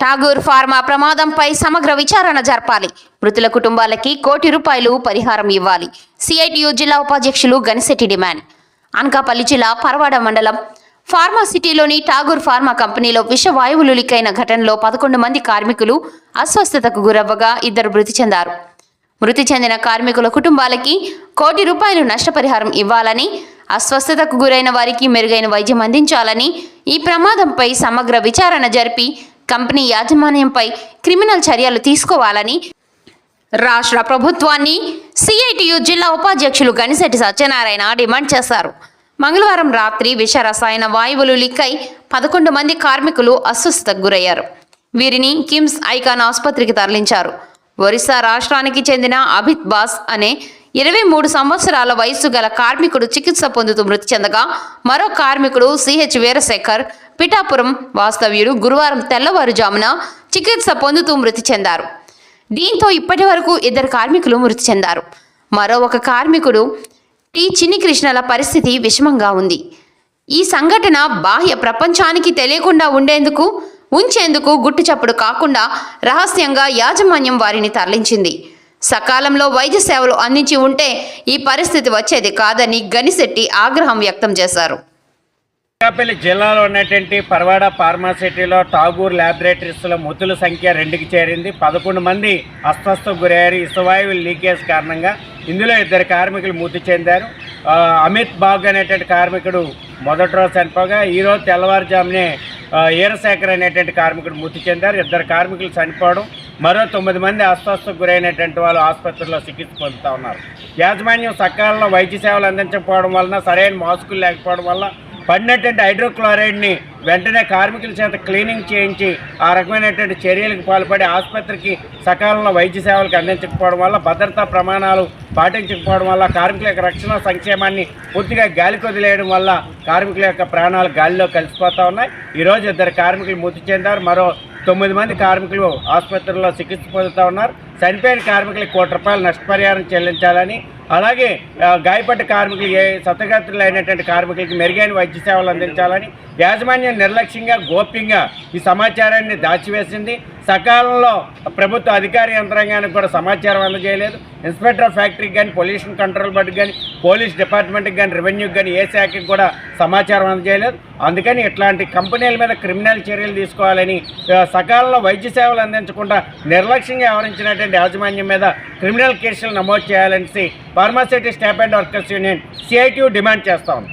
Tagore pharma ప్రమాదంపై సమగ్ర విచారణ జరపాలి. మృతుల కుటుంబాలకి కోటి రూపాయలు పరిహారం ఇవ్వాలి. సిఐటియు జిల్లా ఉపాధ్యక్షులు గణశెట్టి డిమాండ్. అనకాపల్లి జిల్లా పరవాడ మండలం ఫార్మా సిటీలోని ఠాగూర్ ఫార్మా కంపెనీలో విషవాయువులు లీకైన ఘటనలో పదకొండు మంది కార్మికులు అస్వస్థతకు గురవ్వగా ఇద్దరు మృతి చెందారు. మృతి చెందిన కార్మికుల కుటుంబాలకి కోటి రూపాయలు నష్టపరిహారం ఇవ్వాలని అస్వస్థతకు గురైన వారికి మెరుగైన వైద్యం అందించాలని ఈ ప్రమాదంపై సమగ్ర విచారణ జరిపి కంపెనీ యాజమాన్యంపై క్రిమినల్ చర్యలు తీసుకోవాలని రాష్ట్ర ప్రభుత్వాన్ని సిఐటియు జిల్లా ఉపాధ్యక్షులు గణిశెట్టి సత్యనారాయణ డిమాండ్ చేశారు. మంగళవారం రాత్రి విష రసాయన వాయువులు లిక్కై పదకొండు మంది కార్మికులు అస్వస్థకు గురయ్యారు. వీరిని కిమ్స్ ఐకాన్ ఆసుపత్రికి తరలించారు. ఒరిస్సా రాష్ట్రానికి చెందిన అభిత్ బాస్ అనే ఇరవై మూడు సంవత్సరాల వయస్సు గల కార్మికుడు చికిత్స పొందుతూ మృతి చెందగా మరో కార్మికుడు సిహెచ్ వీరశేఖర్ పిఠాపురం వాస్తవ్యుడు గురువారం తెల్లవారుజామున చికిత్స పొందుతూ మృతి చెందారు. దీంతో ఇప్పటి వరకు ఇద్దరు కార్మికులు మృతి చెందారు. మరో ఒక కార్మికుడు టి. చిన్ని కృష్ణల పరిస్థితి విషమంగా ఉంది. ఈ సంఘటన బాహ్య ప్రపంచానికి తెలియకుండా ఉండేందుకు ఉంచేందుకు గుట్టుచప్పుడు కాకుండా రహస్యంగా యాజమాన్యం వారిని తరలించింది. సకాలంలో వైద్య సేవలు అందించి ఉంటే ఈ పరిస్థితి వచ్చేది కాదని గనిశెట్టి ఆగ్రహం వ్యక్తం చేశారు. అనకాపల్లి జిల్లాలో ఉన్నటువంటి పర్వాడ ఫార్మాసిటీలో ఠాగూర్ ల్యాబొరేటరీస్లో మృతుల సంఖ్య రెండుకి చేరింది. పదకొండు మంది అస్వస్థకు గురయ్యారు. ఇసువాయువు లీకేజ్ కారణంగా ఇందులో ఇద్దరు కార్మికులు మృతి చెందారు. అమిత్ బాగ్ అనేటువంటి కార్మికుడు మొదటి రోజు చనిపోగా ఈరోజు తెల్లవారుజామునే ఈరశేఖర్ అనేటువంటి కార్మికుడు మృతి చెందారు. ఇద్దరు కార్మికులు చనిపోవడం మరో తొమ్మిది మంది అస్వస్థకు గురైనటువంటి వాళ్ళు ఆసుపత్రిలో చికిత్స పొందుతూ ఉన్నారు. యాజమాన్యం సకాలంలో వైద్య సేవలు అందించకపోవడం వలన సరైన మాస్కులు లేకపోవడం వల్ల పడినటువంటి హైడ్రోక్లోరైడ్ని వెంటనే కార్మికుల చేత క్లీనింగ్ చేయించి ఆ రకమైనటువంటి చర్యలకు పాల్పడి ఆసుపత్రికి సకాలంలో వైద్య సేవలకు అందించకపోవడం వల్ల భద్రతా ప్రమాణాలు పాటించకపోవడం వల్ల కార్మికుల యొక్క రక్షణ సంక్షేమాన్ని పూర్తిగా గాలికి వదిలేయడం వల్ల కార్మికుల యొక్క ప్రాణాలు గాలిలో కలిసిపోతూ ఉన్నాయి. ఈరోజు ఇద్దరు కార్మికులు మృతి చెందారు. మరో తొమ్మిది మంది కార్మికులు ఆసుపత్రిలో చికిత్స పొందుతూ ఉన్నారు. చనిపోయిన కార్మికులకు కోటి రూపాయలు నష్టపరిహారం చెల్లించాలని అలాగే గాయపడ్డ కార్మికులు ఏ సతగతులు అయినటువంటి కార్మికులకి మెరుగైన వైద్య సేవలు అందించాలని యాజమాన్యం నిర్లక్ష్యంగా గోప్యంగా ఈ సమాచారాన్ని దాచివేసింది. సకాలంలో ప్రభుత్వ అధికార యంత్రాంగానికి కూడా సమాచారం అందజేయలేదు. ఇన్స్పెక్టర్ ఆఫ్ ఫ్యాక్టరీకి కానీ పొల్యూషన్ కంట్రోల్ బోర్డుకి కానీ పోలీస్ డిపార్ట్మెంట్కి కానీ రెవెన్యూకి కానీ ఏ శాఖకి కూడా సమాచారం అందజేయలేదు. అందుకని ఇట్లాంటి కంపెనీల మీద క్రిమినల్ చర్యలు తీసుకోవాలని సకాలంలో వైద్య సేవలు అందించకుండా నిర్లక్ష్యంగా వ్యవహరించినటువంటి యాజమాన్యం మీద క్రిమినల్ కేసులు నమోదు చేయాలనేసి pharmacity staff and workers union CITU demand చేస్తా ఉంది.